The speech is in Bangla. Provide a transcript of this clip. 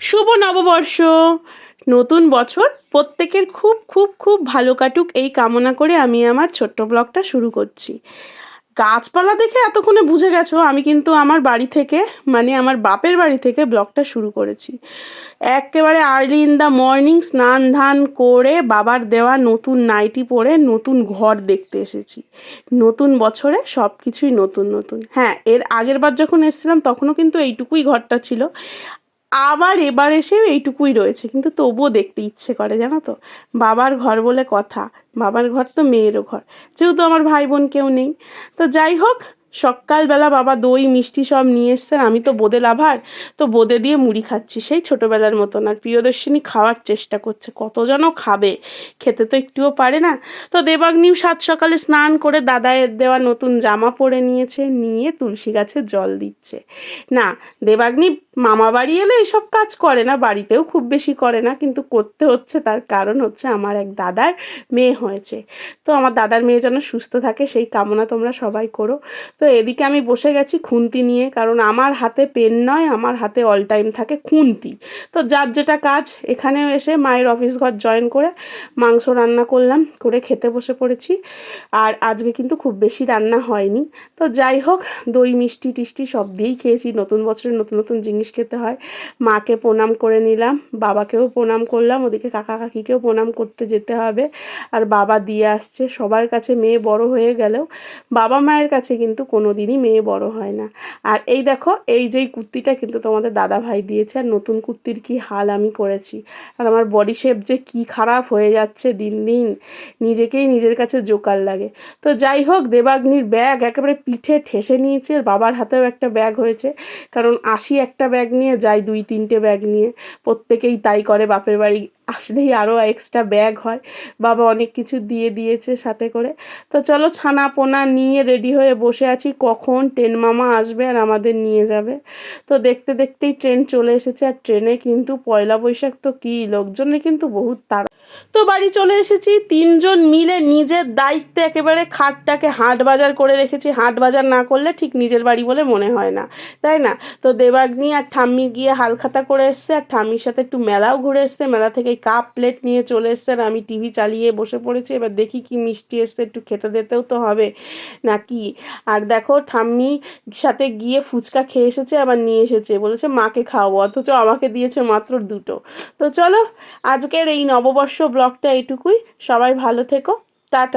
শুভ নববর্ষ। নতুন বছর প্রত্যেকের খুব খুব খুব ভালো কাটুক এই কামনা করে আমি আমার ছোট্ট ব্লগটা শুরু করছি। গাছপালা দেখে এতক্ষণে বুঝে গেছো, আমি কিন্তু আমার বাড়ি থেকে মানে আমার বাপের বাড়ি থেকে ব্লগটা শুরু করেছি। একেবারে আর্লি ইন দ্য মর্নিং স্নান ধান করে বাবার দেওয়া নতুন নাইটি পরে নতুন ঘর দেখতে এসেছি। নতুন বছরে সব কিছুই নতুন নতুন। হ্যাঁ এর আগের বার যখন এসেছিলাম তখনও কিন্তু এইটুকুই ঘরটা ছিল। আবার এবার এসেও এইটুকুই রয়েছে, কিন্তু তবুও দেখতে ইচ্ছে করে, জানো তো? বাবার ঘর বলে কথা, বাবার ঘর তো মেয়েরও ঘর, যেহেতু আমার ভাই বোন কেউ নেই। তো যাই হোক, সকালবেলা বাবা দই, মিষ্টি সব নিয়ে এসছেন, আমি তো বোদে লাভার, তো বোদে দিয়ে মুড়ি খাচ্ছি, সেই ছোটোবেলার মতন। আর প্রিয়দর্শিনী খাওয়ার চেষ্টা করছে কতজন খাবে, খেতে তো একটুও পারে না। তো দেবাগ্নিও সাত সকালে স্নান করে দাদায়ের দেওয়া নতুন জামা পরে নিয়েছে, নিয়ে তুলসী গাছে জল দিচ্ছে। না, দেবাগ্নি মামা বাড়ি এলে এসব কাজ করে না, বাড়িতেও খুব বেশি করে না, কিন্তু করতে হচ্ছে, তার কারণ হচ্ছে আমার এক দাদার মেয়ে হয়েছে। তো আমার দাদার মেয়ে যেন সুস্থ থাকে, সেই কামনা তোমরা সবাই করো। তো এদিকে আমি বসে গেছি খুন্তি নিয়ে, কারণ আমার হাতে পেন নয়, আমার হাতে অল টাইম থাকে খুন্তি। তো যার যেটা কাজ, এখানেও এসে মায়ের অফিস ঘর জয়েন করে মাংস রান্না করলাম, করে খেতে বসে পড়েছি। আর আজকে কিন্তু খুব বেশি রান্না হয়নি। তো যাই হোক, দই, মিষ্টি, টিষ্টি সব দিয়েই খেয়েছি, নতুন বছরের নতুন নতুন জিনিস খেতে হয়। মাকে প্রণাম করে নিলাম, বাবাকেও প্রণাম করলাম, ওদিকে কাকা কাকিকেও প্রণাম করতে যেতে হবে। আর বাবা দিয়ে আসছে, সবার কাছে মেয়ে বড় হয়ে গেলেও বাবা মায়ের কাছে কিন্তু কোনো দিনই মেয়ে বড় হয় না। আর এই দেখো, এই যেই কুর্তিটা কিন্তু তোমাদের দাদা ভাই দিয়েছে, আর নতুন কুর্তির কি হাল আমি করেছি। আর আমার বডি শেপ যে কি খারাপ হয়ে যাচ্ছে দিন দিন, নিজেকেই নিজের কাছে জোকার লাগে। তো যাই হোক, দেবাগ্নির ব্যাগ একেবারে পিঠে ঠেসে নিয়েছে, আর বাবার হাতেও একটা ব্যাগ হয়েছে। কারণ আসি একটা ব্যাগ নিয়ে যায় দুই তিনটে ব্যাগ নিয়ে। প্রত্যেকেই তাই করে বাপের বাড়ি আসলেই আরও এক্সট্রা ব্যাগ হয়। বাবা অনেক কিছু দিয়ে দিয়েছে সাথে করে। তো চলো ছানা পোনা নিয়ে রেডি হয়ে বসে আছি। কখন ট্রেন মামা আসবে আর আমাদের নিয়ে যাবে। তো দেখতে দেখতেই ট্রেন চলে এসেছে আর ট্রেনে কিন্তু পয়লা বৈশাখ তো কী লোকজনে কিন্তু বহুত তাড়া। তো বাড়ি চলে এসেছি। তিনজন মিলে নিজের দায়িত্বে একেবারে খাটটাকে হাট বাজার করে রেখেছি। হাট বাজার না করলে ঠিক নিজের বাড়ি বলে মনে হয় না। তাই না? তো দেবাগ্নি আর ঠাম্মি গিয়ে হালখাতা করে এসছে। আর ঠাম্মির সাথে একটু মেলাও ঘুরে এসছে। মেলা থেকে কাপ প্লেট নিয়ে চলে এসছেন। আমি টিভি চালিয়ে বসে পড়েছি। এবার দেখি কি মিষ্টি এসছে। একটু খেতে দিতেও তো হবে নাকি? আর দেখো, ঠাম্মি সাথে গিয়ে ফুচকা খেয়ে এসেছে, আবার নিয়ে এসেছে। বলেছে, মাকে খাওয়াবো। অথচ আমাকে দিয়েছে মাত্র দুটো। তো চলো, আজকের এই নববর্ষ ব্লগটা এটুকুই। সবাই ভালো থেকো। টাটা।